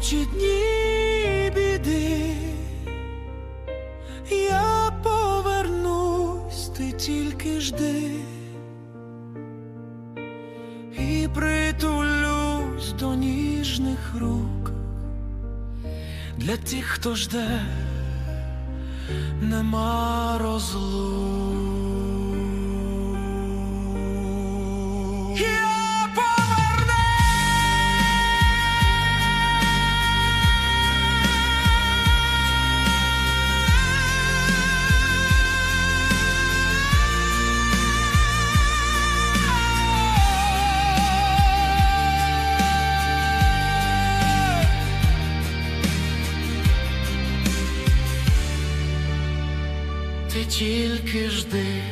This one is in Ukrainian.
Ночі дні біди, я повернусь, ти тільки жди. І притулюсь до ніжних рук. Для тих, хто жде, нема розлук. Ти тільки жди,